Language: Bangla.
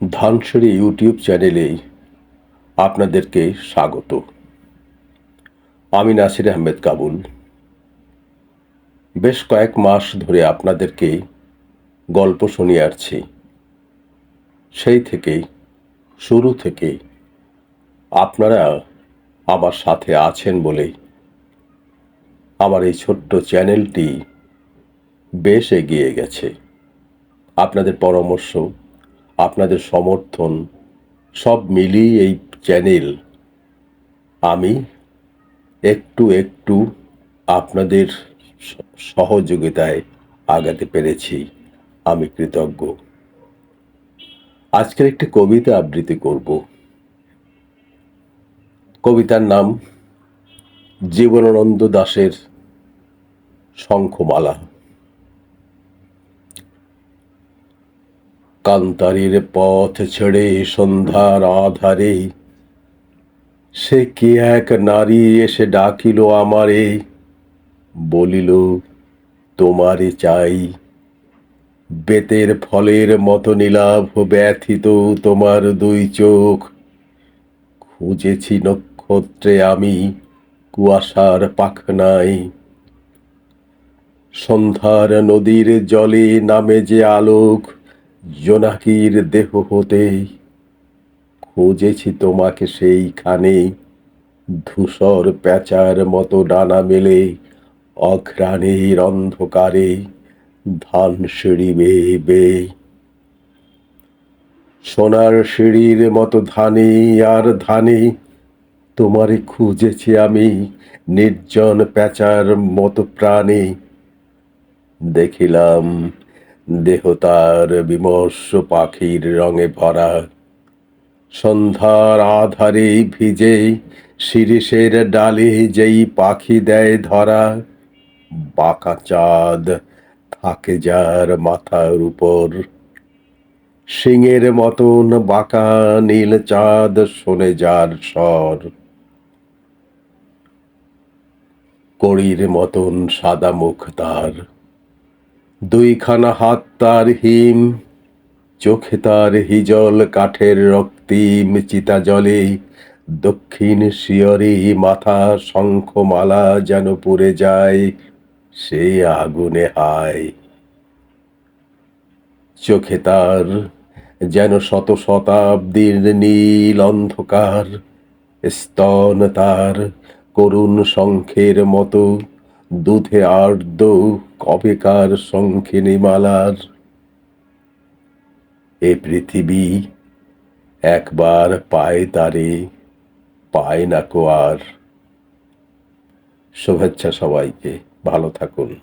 ধানসিঁড়ি ইউটিউব চ্যানেলে আপনাদেরকে স্বাগত। আমি নাসির আহমেদ কাবুল। বেশ কয়েক মাস ধরে আপনাদেরকে গল্প শুনিয়ে আসছি। সেই থেকেই, শুরু থেকে আপনারা আমার সাথে আছেন বলেই আমার এই ছোট্ট চ্যানেলটি বেশ এগিয়ে গেছে। আপনাদের পরামর্শ আপনাদের সমর্থন, সব মিলিয়ে এই চ্যানেল। আমি একটু একটু আপনাদের সহযোগিতায় আগাতে পেরেছি। আমি কৃতজ্ঞ। আজকের একটি কবিতা আবৃত্তি করব। কবিতার নাম জীবনানন্দ দাশের শঙ্খমালা। কান্তারির পথ ছেড়ে সন্ধ্যার আধারে। সে কি এক নারী এসে ডাকিল আমারে, বলিল, তোমারে চাই। বেতের ফলের মতো নীলাভ ব্যথিত তোমার দুই চোখ। খুঁজেছি নক্ষত্রে আমি, কুয়াশার পাখনায়। সন্ধ্যার নদীর জলে নামে যে আলোক জোনাকির দেহ হতে খুঁজেছি তোমাকে সেইখানে। ধূসর প্যাঁচার মতো ডানা মেলে অঘ্রাণের অন্ধকারে ধান সিঁড়ি বেয়ে বেয়ে সোনার সিঁড়ির মতো ধানে আর ধানে তোমারে খুঁজেছি আমি নির্জন প্যাঁচার মতো প্রাণে। দেখিলাম দেহ তার বিমর্ষ পাখির রঙে ভরা। সন্ধ্যার আধারে ভিজে শিরিষের ডালে যেই পাখি দেয় ধরা, বাঁকা চাঁদ থাকে যার মাথার উপর। সিংহের মতন বাঁকা নীল চাঁদ শোনে যার স্বর। কড়ির মতন সাদা মুখ তার। দুইখানা হাত তার হিম, চোখে তার হিজল, কাঠের রক্তিম চিতা জলে, দক্ষিণ শিয়রে মাথা শঙ্খমালা যেন পুড়ে যায়, সে আগুনে হায়। চোখে তার যেন শত শতাব্দীর নীল অন্ধকার, স্তন তার করুণ শঙ্খের মতো দুধে আর্দ্র কবেকার সংখিনী মালার। এ পৃথিবী একবার পায় তারে, পায় না কোয়ার শুভেচ্ছা সবাইকে, ভালো থাকুন।